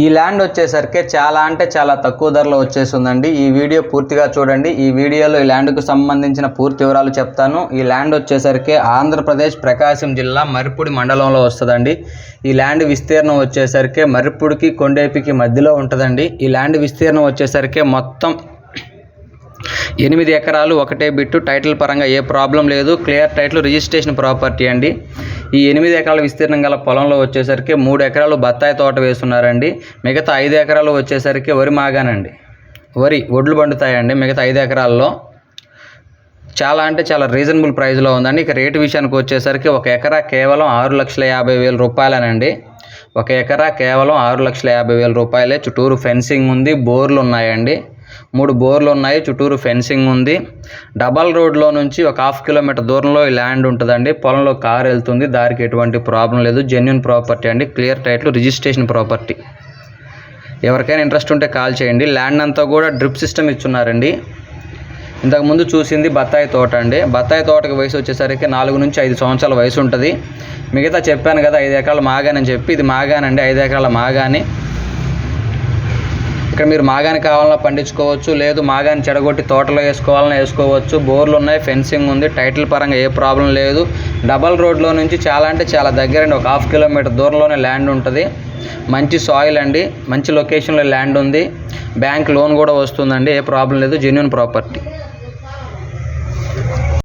ఈ ల్యాండ్ వచ్చేసరికి చాలా అంటే చాలా తక్కువ ధరలో వచ్చేసిందండి ఈ వీడియో పూర్తిగా చూడండి. ఈ వీడియోలో ఈ ల్యాండ్కు సంబంధించిన పూర్తి వివరాలు చెప్తాను. ఈ ల్యాండ్ వచ్చేసరికి ఆంధ్రప్రదేశ్ ప్రకాశం జిల్లా మరిపూడి మండలంలో వస్తుందండి. ఈ ల్యాండ్ విస్తీర్ణం వచ్చేసరికి మరిపూడికి కొండేపికి మధ్యలో ఉంటుందండి. ఈ ల్యాండ్ విస్తీర్ణం వచ్చేసరికి మొత్తం ఎనిమిది ఎకరాలు ఒకటే బిట్టు. టైటిల్ పరంగా ఏ ప్రాబ్లం లేదు. క్లియర్ టైటిల్ రిజిస్ట్రేషన్ ప్రాపర్టీ అండి. ఈ ఎనిమిది ఎకరాల విస్తీర్ణం గల పొలంలో వచ్చేసరికి మూడు ఎకరాలు బత్తాయి తోట వేస్తున్నారండి. మిగతా ఐదు ఎకరాలు వచ్చేసరికి వరి మాగానండి. వరి ఒడ్లు పండుతాయండి మిగతా ఐదు ఎకరాల్లో. చాలా అంటే చాలా రీజనబుల్ ప్రైస్లో ఉందండి. ఇక రేటు విషయానికి వచ్చేసరికి ఒక ఎకరా కేవలం ఆరు లక్షల యాభై వేల రూపాయలనండి. ఒక ఎకరా కేవలం ఆరు లక్షల యాభై వేల రూపాయలే. చుట్టూరు ఫెన్సింగ్ ఉంది బోర్లు ఉన్నాయండి. మూడు బోర్లు ఉన్నాయి చుట్టూరు ఫెన్సింగ్ ఉంది. డబల్ రోడ్లో నుంచి ఒక హాఫ్ కిలోమీటర్ దూరంలో ఈ ల్యాండ్ ఉంటుందండి. పొలంలో కారు వెళ్తుంది దారికి ఎటువంటి ప్రాబ్లం లేదు. జెన్యున్ ప్రాపర్టీ అండి క్లియర్ టైటిల్ రిజిస్ట్రేషన్ ప్రాపర్టీ. ఎవరికైనా ఇంట్రెస్ట్ ఉంటే కాల్ చేయండి. ల్యాండ్ అంతా కూడా డ్రిప్ సిస్టమ్ ఇచ్చున్నారండి. ఇంతకుముందు చూసింది బత్తాయి తోట అండి. బత్తాయి తోటకి వయసు వచ్చేసరికి నాలుగు నుంచి ఐదు సంవత్సరాల వయసు ఉంటుంది. మిగతా చెప్పాను కదా ఐదు ఎకరాలు మాగానని చెప్పి ఇది మాగానండి ఐదు ఎకరాల మాగాని. ఇక్కడ మీరు మాగాని కావాలన్నా పండించుకోవచ్చు లేదు మాగాని చెడగొట్టి తోటలో వేసుకోవాలన్నా వేసుకోవచ్చు. బోర్లు ఉన్నాయి ఫెన్సింగ్ ఉంది టైటిల్ పరంగా ఏ ప్రాబ్లం లేదు. డబల్ రోడ్లో నుంచి చాలా అంటే చాలా దగ్గర అండి ఒక హాఫ్ కిలోమీటర్ దూరంలోనే ల్యాండ్ ఉంటుంది. మంచి సాయిల్ అండి మంచి లొకేషన్లో ల్యాండ్ ఉంది. బ్యాంక్ లోన్ కూడా వస్తుందండి ఏ ప్రాబ్లం లేదు జెన్యున్ ప్రాపర్టీ.